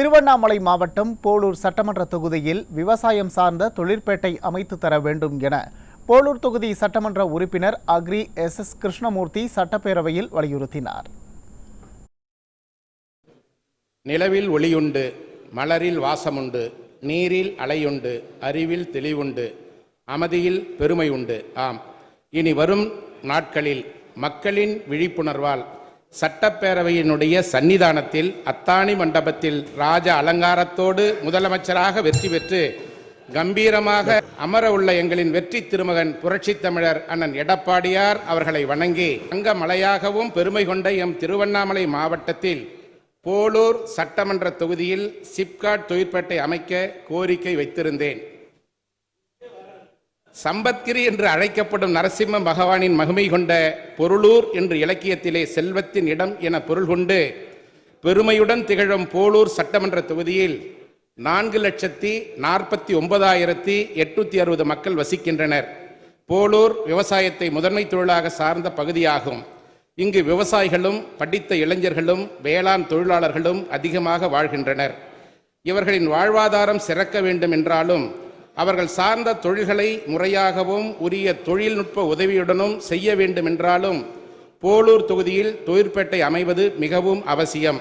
திருவண்ணாமலை மாவட்டம் போலூர் சட்டமன்ற தொகுதியில் விவசாயம் சார்ந்த தொழிற்பேட்டை அமைத்து தர வேண்டும் என போலூர் தொகுதி சட்டமன்ற உறுப்பினர் அக்ரி எஸ் எஸ் கிருஷ்ணமூர்த்தி சட்டப்பேரவையில் வலியுறுத்தினார். நிலவில் ஒளியுண்டு மலரில் வாசமுண்டு நீரில் அலையுண்டு அறிவில் தெளிவுண்டு அமைதியில் பெருமை உண்டு ஆம் இனி வரும் நாட்களில் மக்களின் விழிப்புணர்வால் சட்டப்பேரவையினுடைய சன்னிதானத்தில் அத்தானி மண்டபத்தில் ராஜ அலங்காரத்தோடு முதலமைச்சராக வெற்றி பெற்று கம்பீரமாக அமர உள்ள எங்களின் வெற்றி திருமகன் புரட்சித் தமிழர் அண்ணன் எடப்பாடியார் அவர்களை வணங்கி அங்க மலையாகவும் பெருமை கொண்ட எம் திருவண்ணாமலை மாவட்டத்தில் போலூர் சட்டமன்ற தொகுதியில் சிப்காட் தொழிற்பேட்டை அமைக்க கோரிக்கை வைத்திருந்தேன். சம்பத்கிரி என்று அழைக்கப்படும் நரசிம்ம பகவானின் மகிமை கொண்ட பொருளூர் என்று இலக்கியத்திலே செல்வத்தின் இடம் என பொருள் கொண்டு பெருமையுடன் திகழும் போலூர் சட்டமன்ற தொகுதியில் நான்கு லட்சத்தி நாற்பத்தி ஒன்பதாயிரத்தி எட்நூத்தி அறுபது மக்கள் வசிக்கின்றனர். போலூர் விவசாயத்தை முதன்மை தொழிலாக சார்ந்த பகுதியாகும். இங்கு விவசாயிகளும் படித்த இளைஞர்களும் வேளாண் தொழிலாளர்களும் அதிகமாக வாழ்கின்றனர். இவர்களின் வாழ்வாதாரம் சிறக்க வேண்டும் என்றாலும் அவர்கள் சார்ந்த தொழில்களை முறையாகவும் உரிய தொழில்நுட்ப உதவியுடனும் செய்ய வேண்டும் என்றாலும் போலூர் தொகுதியில் தொழிற்பேட்டை அமைவது மிகவும் அவசியம்.